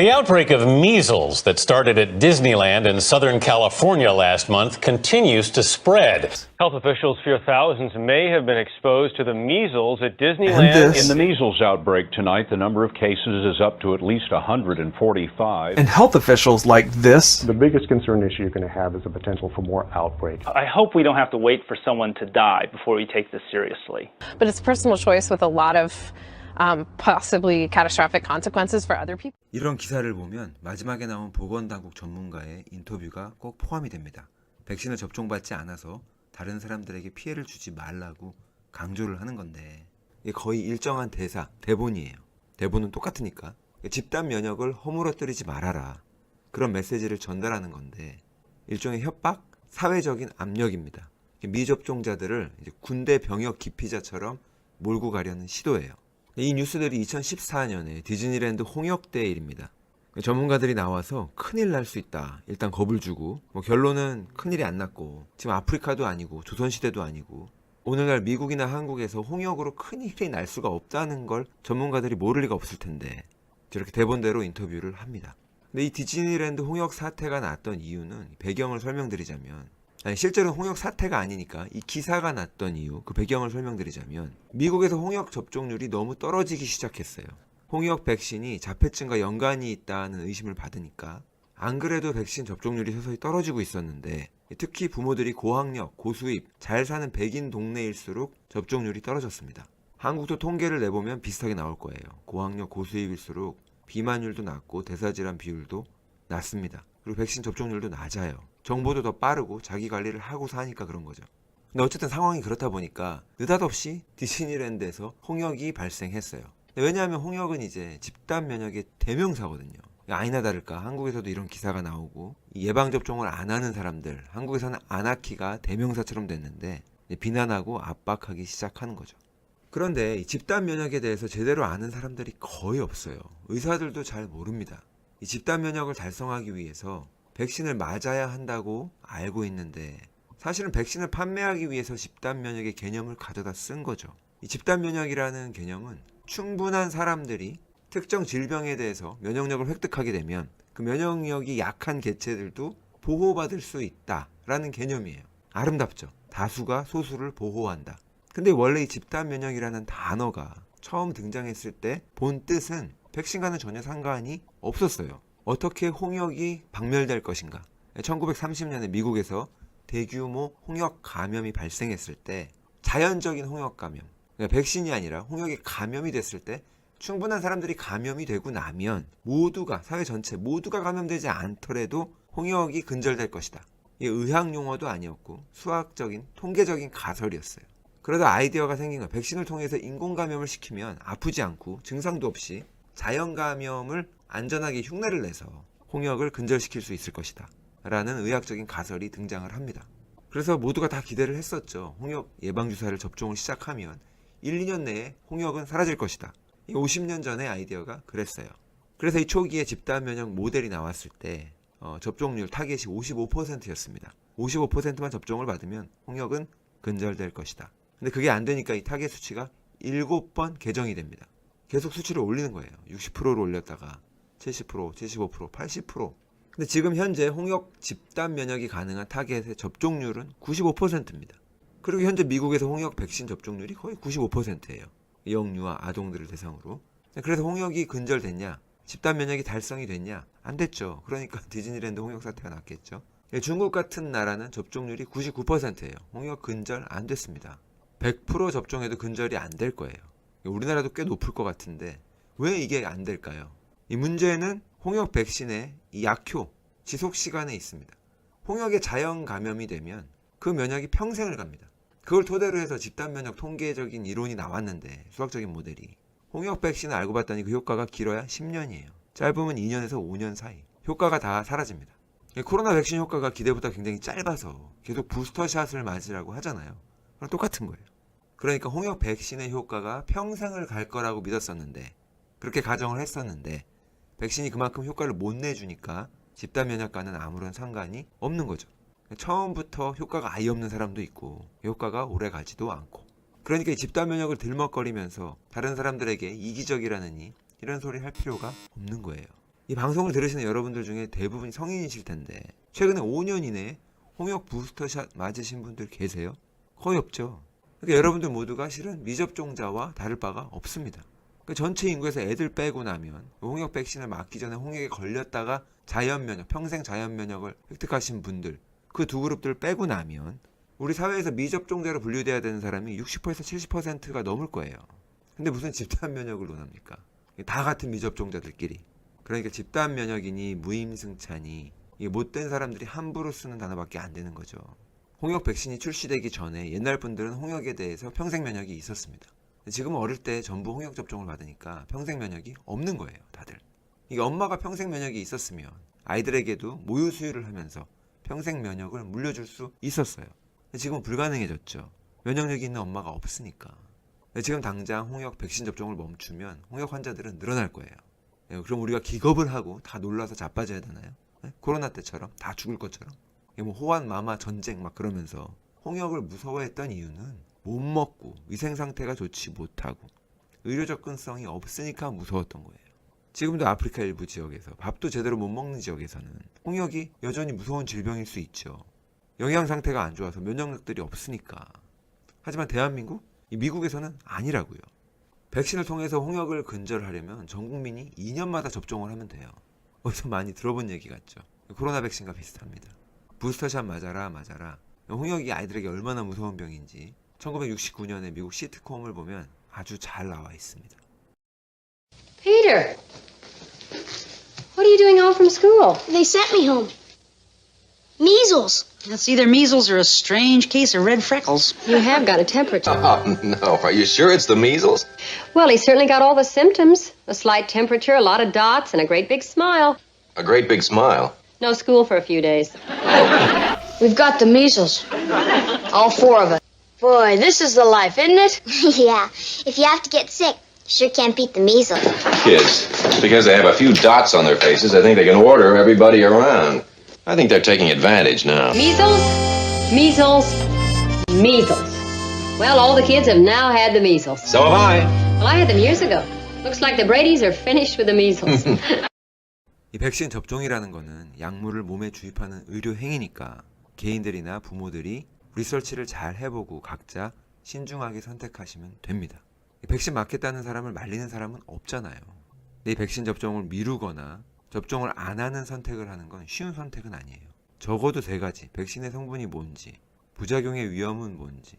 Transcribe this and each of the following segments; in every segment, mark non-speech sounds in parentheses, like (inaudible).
The outbreak of measles that started at Disneyland in Southern California last month continues to spread. Health officials fear thousands may have been exposed to the measles at Disneyland. And this- In the measles outbreak tonight, the number of cases is up to at least 145. And health officials like this The biggest concern issue you're going to have is the potential for more outbreaks. I hope we don't have to wait for someone to die before we take this seriously. but it's personal choice with a lot of um, possibly catastrophic consequences for other people. 이런 기사를 보면 마지막에 나온 보건당국 전문가의 인터뷰가 꼭 포함이 됩니다. 백신을 접종받지 않아서 다른 사람들에게 피해를 주지 말라고 강조를 하는 건데 이게 거의 일정한 대사, 대본이에요. 대본은 똑같으니까 집단 면역을 허물어뜨리지 말아라 그런 메시지를 전달하는 건데 일종의 협박, 사회적인 압력입니다. 미접종자들을 군대 병역 기피자처럼 몰고 가려는 시도예요. 이 뉴스들이 2014년에 디즈니랜드 홍역 때 일입니다. 전문가들이 나와서 큰일 날 수 있다. 일단 겁을 주고 뭐 결론은 큰일이 안 났고 지금 아프리카도 아니고 조선시대도 아니고 오늘날 미국이나 한국에서 홍역으로 큰일이 날 수가 없다는 걸 전문가들이 모를 리가 없을 텐데 저렇게 대본대로 인터뷰를 합니다. 근데 이 디즈니랜드 홍역 사태가 났던 이유는 배경을 설명드리자면 아니, 실제로 홍역 사태가 아니니까 이 기사가 났던 이유, 그 배경을 설명드리자면 미국에서 홍역 접종률이 너무 떨어지기 시작했어요. 홍역 백신이 자폐증과 연관이 있다는 의심을 받으니까 안 그래도 백신 접종률이 서서히 떨어지고 있었는데 특히 부모들이 고학력, 고수입, 잘 사는 백인 동네일수록 접종률이 떨어졌습니다. 한국도 통계를 내보면 비슷하게 나올 거예요. 고학력, 고수입일수록 비만율도 낮고 대사질환 비율도 낮습니다. 그리고 백신 접종률도 낮아요. 정보도 더 빠르고 자기 관리를 하고 사니까 그런 거죠. 근데 어쨌든 상황이 그렇다 보니까 느닷없이 디즈니랜드에서 홍역이 발생했어요. 왜냐하면 홍역은 이제 집단 면역의 대명사거든요. 아니나 다를까 한국에서도 이런 기사가 나오고 이 예방 접종을 안 하는 사람들 한국에서는 아나키가 대명사처럼 됐는데 비난하고 압박하기 시작하는 거죠. 그런데 이 집단 면역에 대해서 제대로 아는 사람들이 거의 없어요. 의사들도 잘 모릅니다. 이 집단 면역을 달성하기 위해서 백신을 맞아야 한다고 알고 있는데 사실은 백신을 판매하기 위해서 집단 면역의 개념을 가져다 쓴 거죠. 이 집단 면역이라는 개념은 충분한 사람들이 특정 질병에 대해서 면역력을 획득하게 되면 그 면역력이 약한 개체들도 보호받을 수 있다라는 개념이에요. 아름답죠. 다수가 소수를 보호한다. 근데 원래 이 집단 면역이라는 단어가 처음 등장했을 때 본 뜻은 백신과는 전혀 상관이 없었어요. 어떻게 홍역이 박멸될 것인가? 1930년에 미국에서 대규모 홍역 감염이 발생했을 때 자연적인 홍역 감염, 그러니까 백신이 아니라 홍역이 감염이 됐을 때 충분한 사람들이 감염이 되고 나면 모두가 사회 전체 모두가 감염되지 않더라도 홍역이 근절될 것이다. 이게 의학 용어도 아니었고 수학적인 통계적인 가설이었어요. 그러다 아이디어가 생긴 거예요. 백신을 통해서 인공 감염을 시키면 아프지 않고 증상도 없이 자연 감염을 안전하게 흉내를 내서 홍역을 근절시킬 수 있을 것이다. 라는 의학적인 가설이 등장을 합니다. 그래서 모두가 다 기대를 했었죠. 홍역 예방주사를 접종을 시작하면 1, 2년 내에 홍역은 사라질 것이다. 이 50년 전의 아이디어가 그랬어요. 그래서 이 초기에 집단 면역 모델이 나왔을 때 어, 접종률 타겟이 55%였습니다. 55%만 접종을 받으면 홍역은 근절될 것이다. 근데 그게 안 되니까 이 타겟 수치가 7번 개정이 됩니다. 계속 수치를 올리는 거예요. 60%로 올렸다가 70%, 75%, 80%. 근데 지금 현재 홍역 집단 면역이 가능한 타겟의 접종률은 95%입니다. 그리고 현재 미국에서 홍역 백신 접종률이 거의 95%예요. 영유아 아동들을 대상으로. 그래서 홍역이 근절됐냐? 집단 면역이 달성이 됐냐? 안 됐죠. 그러니까 (laughs) 디즈니랜드 홍역 사태가 났겠죠. 예, 중국 같은 나라는 접종률이 99%예요. 홍역 근절 안 됐습니다. 100% 접종해도 근절이 안 될 거예요. 우리나라도 꽤 높을 것 같은데 왜 이게 안 될까요? 이 문제는 홍역 백신의 이 약효, 지속 시간에 있습니다. 홍역에 자연 감염이 되면 그 면역이 평생을 갑니다. 그걸 토대로 해서 집단 면역 통계적인 이론이 나왔는데 수학적인 모델이 홍역 백신을 알고 봤더니 그 효과가 길어야 10년이에요. 짧으면 2년에서 5년 사이. 효과가 다 사라집니다. 코로나 백신 효과가 기대보다 굉장히 짧아서 계속 부스터샷을 맞으라고 하잖아요. 그럼 똑같은 거예요. 그러니까 홍역 백신의 효과가 평생을 갈 거라고 믿었었는데 그렇게 가정을 했었는데 백신이 그만큼 효과를 못 내주니까 집단 면역과는 아무런 상관이 없는 거죠. 처음부터 효과가 아예 없는 사람도 있고 효과가 오래 가지도 않고 그러니까 이 집단 면역을 들먹거리면서 다른 사람들에게 이기적이라느니 이런 소리 할 필요가 없는 거예요. 이 방송을 들으시는 여러분들 중에 대부분이 성인이실 텐데 최근에 5년 이내에 홍역 부스터샷 맞으신 분들 계세요? 거의 없죠. 그러니까 여러분들 모두가 실은 미접종자와 다를 바가 없습니다. 그 전체 인구에서 애들 빼고 나면 홍역 백신을 맞기 전에 홍역에 걸렸다가 자연 면역, 평생 자연 면역을 획득하신 분들 그 두 그룹들 빼고 나면 우리 사회에서 미접종자로 분류돼야 되는 사람이 60%에서 70%가 넘을 거예요. 근데 무슨 집단 면역을 논합니까? 다 같은 미접종자들끼리. 그러니까 집단 면역이니 무임승차니 이게 못된 사람들이 함부로 쓰는 단어밖에 안 되는 거죠. 홍역 백신이 출시되기 전에 옛날 분들은 홍역에 대해서 평생 면역이 있었습니다. 지금은 어릴 때 전부 홍역 접종을 받으니까 평생 면역이 없는 거예요, 다들. 이게 엄마가 평생 면역이 있었으면 아이들에게도 모유 수유를 하면서 평생 면역을 물려줄 수 있었어요. 지금은 불가능해졌죠. 면역력이 있는 엄마가 없으니까. 근데 지금 당장 홍역 백신 접종을 멈추면 홍역 환자들은 늘어날 거예요. 예, 그럼 우리가 기겁을 하고 다 놀라서 자빠져야 되나요? 예? 코로나 때처럼 다 죽을 것처럼. 뭐 호환 마마 전쟁 막 그러면서 홍역을 무서워했던 이유는 못 먹고 위생 상태가 좋지 못하고 의료 접근성이 없으니까 무서웠던 거예요. 지금도 아프리카 일부 지역에서 밥도 제대로 못 먹는 지역에서는 홍역이 여전히 무서운 질병일 수 있죠. 영양 상태가 안 좋아서 면역력들이 없으니까. 하지만 대한민국? 이 미국에서는 아니라고요. 백신을 통해서 홍역을 근절하려면 전 국민이 2년마다 접종을 하면 돼요. 어디서 많이 들어본 얘기 같죠. 코로나 백신과 비슷합니다. 부스터샷 맞아라 맞아라. 홍역이 아이들에게 얼마나 무서운 병인지 1969년에 미국 시트콤을 보면 아주 잘 나와 있습니다. Peter, what are you doing home from school? They sent me home. Measles. It's either measles or a strange case of red freckles. You have got a temperature. Oh, (laughs) no. Are you sure it's the measles? Well, he certainly got all the symptoms a slight temperature, a lot of dots, and a great big smile. A great big smile. No school for a few days. We've got the measles. All four of us. Boy, this is the life, isn't it? (laughs) yeah. If you have to get sick, sure can't beat the measles. Kids, just because they have a few dots on their faces, I think they can order everybody around. I think they're taking advantage now. Measles, measles, measles. Well, all the kids have now had the measles. So have I. Well, I had them years ago. Looks like the Brady's are finished with the measles. (laughs) 이 백신 접종이라는 거는 약물을 몸에 주입하는 의료 행위니까 개인들이나 부모들이 리서치를 잘 해보고 각자 신중하게 선택하시면 됩니다. 이 백신 맞겠다는 사람을 말리는 사람은 없잖아요. 이 백신 접종을 미루거나 접종을 안 하는 선택을 하는 건 쉬운 선택은 아니에요. 적어도 세 가지. 백신의 성분이 뭔지, 부작용의 위험은 뭔지,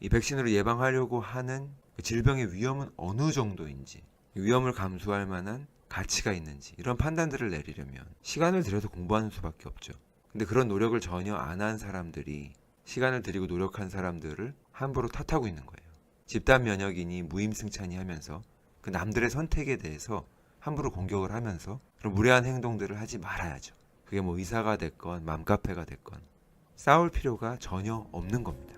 이 백신으로 예방하려고 하는 그 질병의 위험은 어느 정도인지, 이 위험을 감수할 만한 가치가 있는지 이런 판단들을 내리려면 시간을 들여서 공부하는 수밖에 없죠. 근데 그런 노력을 전혀 안 한 사람들이 시간을 들이고 노력한 사람들을 함부로 탓하고 있는 거예요. 집단 면역이니 무임승차니 하면서 그 남들의 선택에 대해서 함부로 공격을 하면서 그런 무례한 행동들을 하지 말아야죠. 그게 뭐 의사가 됐건 맘카페가 됐건 싸울 필요가 전혀 없는 겁니다.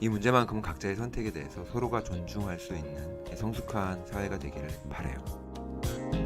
이 문제만큼은 각자의 선택에 대해서 서로가 존중할 수 있는 성숙한 사회가 되기를 바래요.